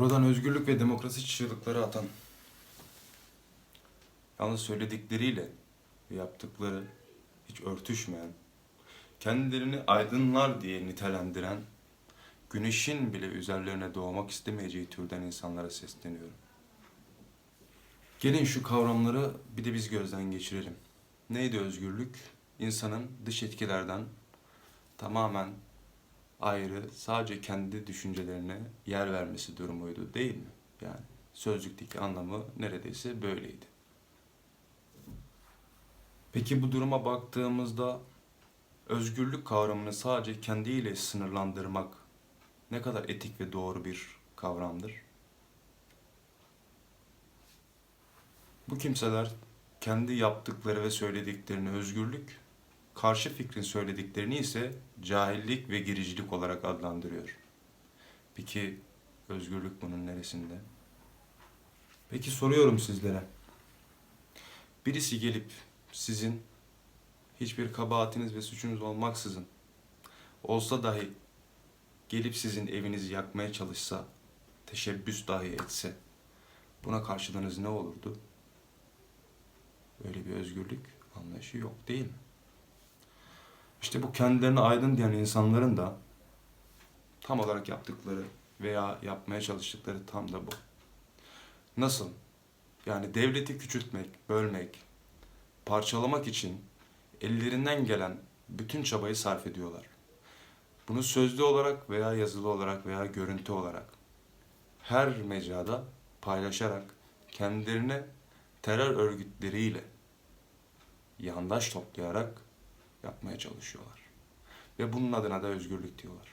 Buradan özgürlük ve demokrasi çığlıkları atan, yalnız söyledikleriyle yaptıkları hiç örtüşmeyen, kendilerini aydınlar diye nitelendiren, güneşin bile üzerlerine doğmak istemeyeceği türden insanlara sesleniyorum. Gelin şu kavramları bir de biz gözden geçirelim. Neydi özgürlük? İnsanın dış etkilerden tamamen ayrı, sadece kendi düşüncelerine yer vermesi durumuydu değil mi? Yani sözlükteki anlamı neredeyse böyleydi. Peki bu duruma baktığımızda özgürlük kavramını sadece kendiyle sınırlandırmak ne kadar etik ve doğru bir kavramdır? Bu kimseler kendi yaptıkları ve söylediklerini özgürlük, karşı fikrin söylediklerini ise cahillik ve giricilik olarak adlandırıyor. Peki özgürlük bunun neresinde? Peki soruyorum sizlere. Birisi gelip sizin hiçbir kabahatiniz ve suçunuz olmaksızın olsa dahi gelip sizin evinizi yakmaya çalışsa, teşebbüs dahi etse buna karşılığınız ne olurdu? Öyle bir özgürlük anlayışı yok değil mi? İşte bu kendilerine aydın diyen insanların da tam olarak yaptıkları veya yapmaya çalıştıkları tam da bu. Nasıl? Yani devleti küçültmek, bölmek, parçalamak için ellerinden gelen bütün çabayı sarf ediyorlar. Bunu sözlü olarak veya yazılı olarak veya görüntü olarak her mecrada paylaşarak kendilerine terör örgütleriyle yandaş toplayarak yapmaya çalışıyorlar. Ve bunun adına da özgürlük diyorlar.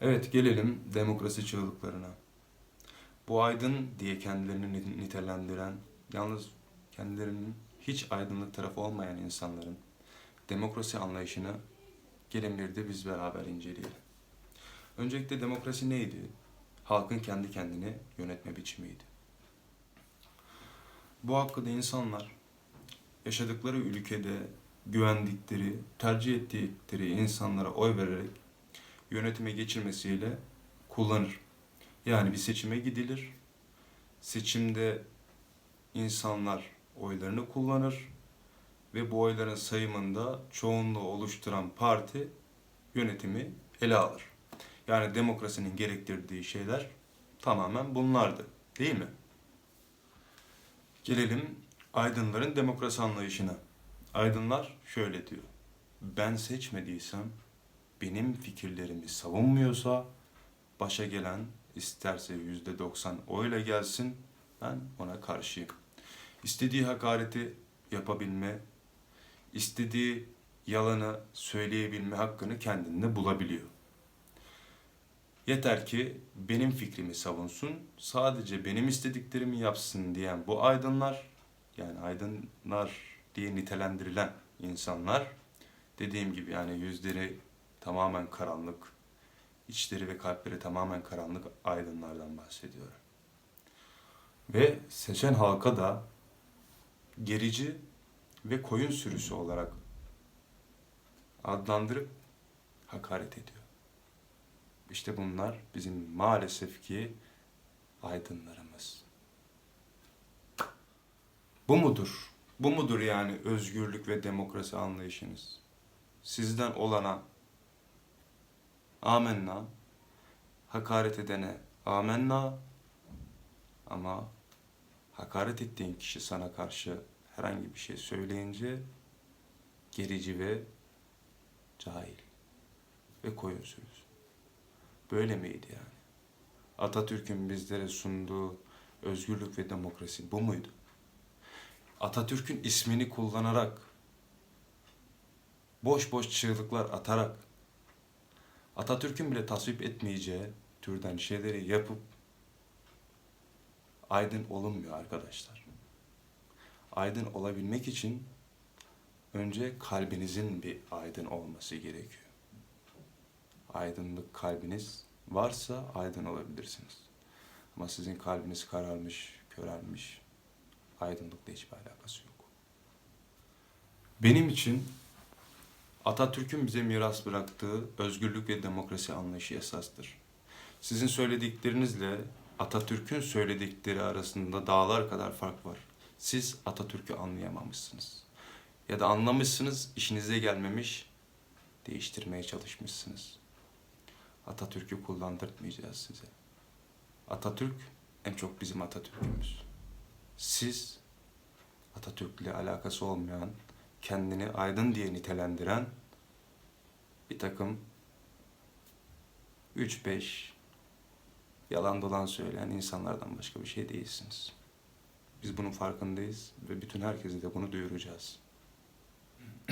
Evet gelelim demokrasi çığlıklarına. Bu aydın diye kendilerini nitelendiren, yalnız kendilerinin hiç aydınlık tarafı olmayan insanların demokrasi anlayışını gelin bir de biz beraber inceleyelim. Öncelikle demokrasi neydi? Halkın kendi kendini yönetme biçimiydi. Bu hakkında insanlar yaşadıkları ülkede güvendikleri, tercih ettikleri insanlara oy vererek yönetime geçirmesiyle kullanır. Yani bir seçime gidilir. Seçimde insanlar oylarını kullanır ve bu oyların sayımında çoğunluğu oluşturan parti yönetimi ele alır. Yani demokrasinin gerektirdiği şeyler tamamen bunlardı. Değil mi? Gelelim aydınların demokrasi anlayışına. Aydınlar şöyle diyor. Ben seçmediysem, benim fikirlerimi savunmuyorsa, başa gelen isterse yüzde doksan oyla gelsin, ben ona karşıyım. İstediği hakareti yapabilme, istediği yalanı söyleyebilme hakkını kendinde bulabiliyor. Yeter ki benim fikrimi savunsun, sadece benim istediklerimi yapsın diyen bu aydınlar, yani aydınlar diye nitelendirilen insanlar, dediğim gibi yani yüzleri tamamen karanlık, içleri ve kalpleri tamamen karanlık aydınlardan bahsediyorum. Ve seçen halka da gerici ve koyun sürüsü olarak adlandırıp hakaret ediyor. İşte bunlar bizim maalesef ki aydınlarımız. Bu mudur? Bu mudur yani özgürlük ve demokrasi anlayışınız? Sizden olana amenna, hakaret edene amenna ama hakaret ettiğin kişi sana karşı herhangi bir şey söyleyince gerici ve cahil ve koyun sürüsü. Böyle miydi yani? Atatürk'ün bizlere sunduğu özgürlük ve demokrasi bu muydu? Atatürk'ün ismini kullanarak, boş boş çığlıklar atarak, Atatürk'ün bile tasvip etmeyeceği türden şeyleri yapıp aydın olunmuyor arkadaşlar. Aydın olabilmek için önce kalbinizin bir aydın olması gerekiyor aydınlık kalbiniz varsa aydın olabilirsiniz. Ama sizin kalbiniz kararmış, körelmiş, aydınlıkla hiçbir alakası yok. Benim için Atatürk'ün bize miras bıraktığı özgürlük ve demokrasi anlayışı esastır. Sizin söylediklerinizle Atatürk'ün söyledikleri arasında dağlar kadar fark var. Siz Atatürk'ü anlayamamışsınız. Ya da anlamışsınız, işinize gelmemiş, değiştirmeye çalışmışsınız. Atatürk'ü kullandırtmayacağız size. Atatürk en çok bizim Atatürk'ümüz. Siz Atatürk'le alakası olmayan, kendini aydın diye nitelendiren bir takım 3-5 yalan dolan söyleyen insanlardan başka bir şey değilsiniz. Biz bunun farkındayız ve bütün herkese de bunu duyuracağız.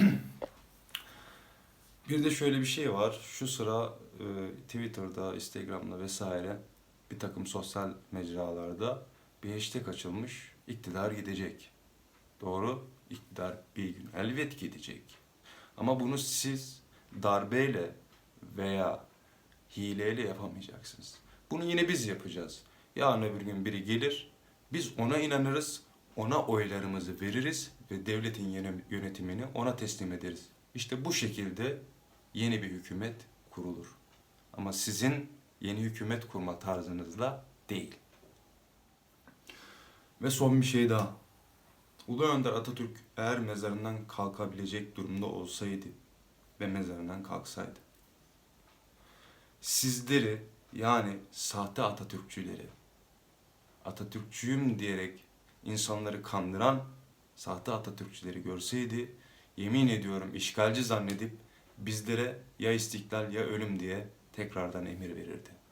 bir de şöyle bir şey var. Şu sıra e, Twitter'da, Instagram'da vesaire bir takım sosyal mecralarda bir hashtag açılmış. İktidar gidecek. Doğru. İktidar bir gün elbet gidecek. Ama bunu siz darbeyle veya hileyle yapamayacaksınız. Bunu yine biz yapacağız. Yarın öbür gün biri gelir, biz ona inanırız, ona oylarımızı veririz ve devletin yöne- yönetimini ona teslim ederiz. İşte bu şekilde yeni bir hükümet kurulur. Ama sizin yeni hükümet kurma tarzınızla değil. Ve son bir şey daha. Ulu Önder Atatürk eğer mezarından kalkabilecek durumda olsaydı ve mezarından kalksaydı, sizleri yani sahte Atatürkçüleri, Atatürkçüyüm diyerek insanları kandıran sahte Atatürkçüleri görseydi, yemin ediyorum işgalci zannedip bizlere ya istiklal ya ölüm diye tekrardan emir verirdi.